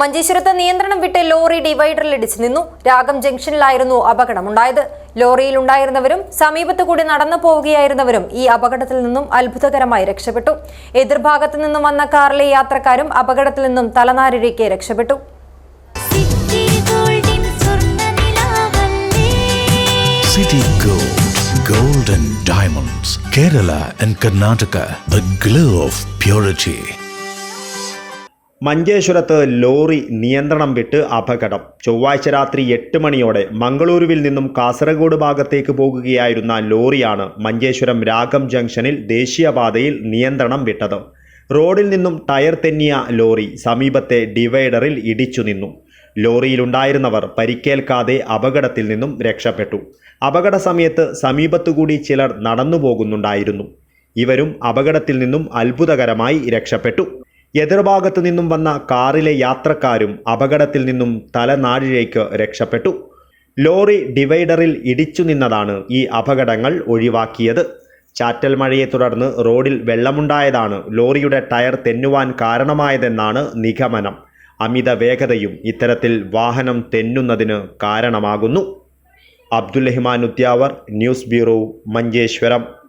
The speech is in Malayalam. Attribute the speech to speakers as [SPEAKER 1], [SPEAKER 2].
[SPEAKER 1] മഞ്ചേശ്വരത്ത് നിയന്ത്രണം വിട്ട് ലോറി ഡിവൈഡറിൽ ഇടിച്ചു നിന്നു. രാഗം ജംഗ്ഷനിലായിരുന്നു അപകടമുണ്ടായത്. ലോറിയിൽ ഉണ്ടായിരുന്നവരും സമീപത്തു കൂടി നടന്നു പോവുകയായിരുന്നവരും ഈ അപകടത്തിൽ നിന്നും അത്ഭുതകരമായി രക്ഷപ്പെട്ടു. എതിർഭാഗത്തു നിന്നും വന്ന കാറിലെ യാത്രക്കാരും അപകടത്തിൽ നിന്നും തലനാരിഴയ്ക്ക് രക്ഷപ്പെട്ടു.
[SPEAKER 2] സിറ്റി ഗോൾഡിൻ സ്വർണനിലാവല്ലേ
[SPEAKER 3] City Gold, Gold and Diamonds, Kerala and Karnataka, the glow of purity.
[SPEAKER 4] മഞ്ചേശ്വരത്ത് ലോറി നിയന്ത്രണം വിട്ട് അപകടം. ചൊവ്വാഴ്ച രാത്രി എട്ട് മണിയോടെ മംഗളൂരുവിൽ നിന്നും കാസർഗോഡ് ഭാഗത്തേക്ക് പോകുകയായിരുന്ന ലോറിയാണ് മഞ്ചേശ്വരം രാഗം ജംഗ്ഷനിൽ ദേശീയപാതയിൽ നിയന്ത്രണം വിട്ടത്. റോഡിൽ നിന്നും ടയർ തെന്നിയ ലോറി സമീപത്തെ ഡിവൈഡറിൽ ഇടിച്ചു നിന്നു. ലോറിയിലുണ്ടായിരുന്നവർ പരിക്കേൽക്കാതെ അപകടത്തിൽ നിന്നും രക്ഷപ്പെട്ടു. അപകട സമയത്ത് സമീപത്തുകൂടി ചിലർ നടന്നു പോകുന്നുണ്ടായിരുന്നു ഇവരും അപകടത്തിൽ നിന്നും അത്ഭുതകരമായി രക്ഷപ്പെട്ടു. എതിർഭാഗത്തു നിന്നും വന്ന കാറിലെ യാത്രക്കാരും അപകടത്തിൽ നിന്നും തലനാഴിലേക്ക് രക്ഷപ്പെട്ടു. ലോറി ഡിവൈഡറിൽ ഇടിച്ചു നിന്നതാണ് ഈ അപകടങ്ങൾ ഒഴിവാക്കിയത്. ചാറ്റൽ മഴയെ തുടർന്ന് റോഡിൽ വെള്ളമുണ്ടായതാണ് ലോറിയുടെ ടയർ തെന്നുവാൻ കാരണമായതെന്നാണ് നിഗമനം. അമിത വേഗതയും ഇത്തരത്തിൽ വാഹനം തെന്നുന്നതിന് കാരണമാകുന്നു. Abdul Rahman Udyavar news bureau Manjeshwaram.